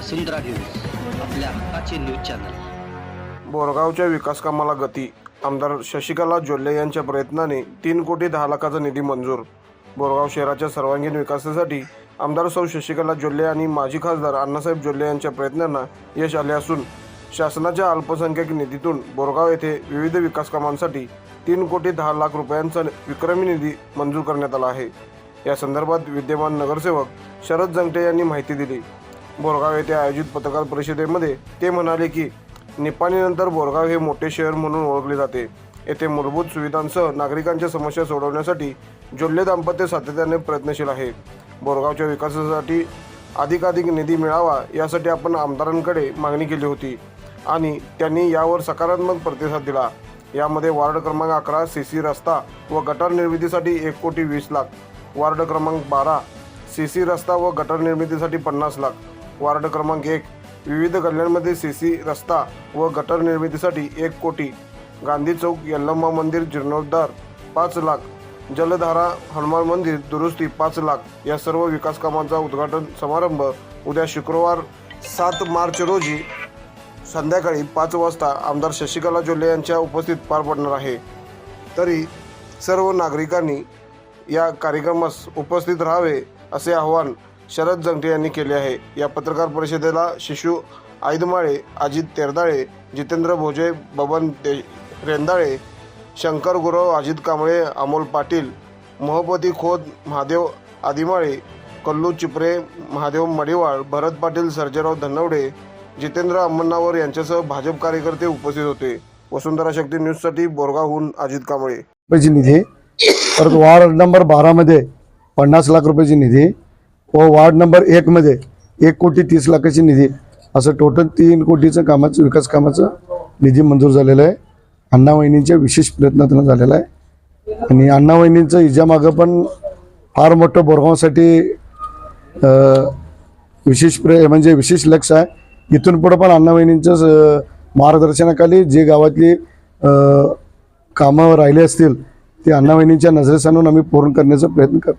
वसुंधरा news आपल्या हक्काचे news channel. बोरगावच्या विकास कामाला गती. आमदार शशिकला जोल्ले यांच्या प्रयत्नाने तीन कोटी दहा लाखाचा निधी मंजूर. बोरगाव शहराच्या सर्वांगीण विकासासाठी आमदार सौ शशिकला जोल्ले आणि माजी खासदार अण्णासाहेब जोल्ले यांच्या प्रयत्नांना यश आले असून शासनाच्या अल्पसंख्याक निधीतून बोरगाव येथे विविध विकास कामांसाठी तीन कोटी दहा लाख रुपयांचा विक्रमी निधी मंजूर करण्यात आला आहे. या संदर्भात विद्यमान नगरसेवक शरद जंगटे यांनी माहिती दिली. बोरगाव येथे आयोजित पत्रकार परिषदेमध्ये ते म्हणाले की निपाणीनंतर बोरगाव हे मोठे शहर म्हणून ओळखले जाते. येथे मूलभूत सुविधांसह नागरिकांच्या समस्या सोडवण्यासाठी जोल्ले दाम्पत्य सातत्याने प्रयत्नशील आहे. बोरगावच्या विकासासाठी अधिकाधिक निधी मिळावा यासाठी आपण आमदारांकडे मागणी केली होती आणि त्यांनी यावर सकारात्मक प्रतिसाद दिला. यामध्ये वार्ड क्रमांक अकरा सी सी रस्ता व गटार निर्मितीसाठी एक कोटी वीस लाख वार्ड क्रमांक बारा सी सी रस्ता व गटार निर्मितीसाठी पन्नास लाख वार्ड क्रमांक एक. विविध गल्ल्यांमध्ये सी सी रस्ता व गटर निर्मितीसाठी एक कोटी. गांधी चौक यल्लम्मा मंदिर जीर्णोद्धार पाच लाख. जलधारा हनुमान मंदिर दुरुस्ती पाच लाख. या सर्व विकास कामांचा उद्घाटन समारंभ उद्या शुक्रवार सात मार्च रोजी संध्याकाळी पाच वाजता आमदार शशिकला जोल्ले यांच्या उपस्थित पार पडणार आहे. तरी सर्व नागरिकांनी या कार्यक्रमास उपस्थित राहावे असे आवाहन शरद जंगटे यांनी केले आहे. या पत्रकार परिषदेला शिशू आयदमाळे अजित तेरदाळे जितेंद्र भोजे बबन दे रेंदाळे शंकर गुरव अजित कांबळे अमोल पाटील मोहपती खोत महादेव आदिमाळे कल्लू चिपरे महादेव मडिवाळ भरत पाटील सर्जेराव धनवडे जितेंद्र अम्मनावर यांच्यासह भाजप कार्यकर्ते उपस्थित होते. वसुंधरा शक्ती न्यूजसाठी बोरगावहून अजित कांबळे. निधी परत वार्ड नंबर बारामध्ये पन्नास लाख रुपयाची निधी व वार्ड नंबर एकमध्ये एक कोटी तीस लाखाची निधी. असं टोटल तीन कोटीचं कामाचं विकास कामाचं निधी मंजूर झालेलं आहे. अण्णा वहिनींच्या विशेष प्रयत्नातून झालेला आहे. आणि अण्णा वहिनींचं हिच्यामागं पण फार मोठं बोरगावसाठी विशेष प्र म्हणजे विशेष लक्ष आहे. इथून पुढं पण अण्णा मार्गदर्शनाखाली जे गावातली कामावर कामं राहिले असतील ते अण्णा वहिनींच्या नजरेस आणून आम्ही पूर्ण करण्याचा प्रयत्न करतो.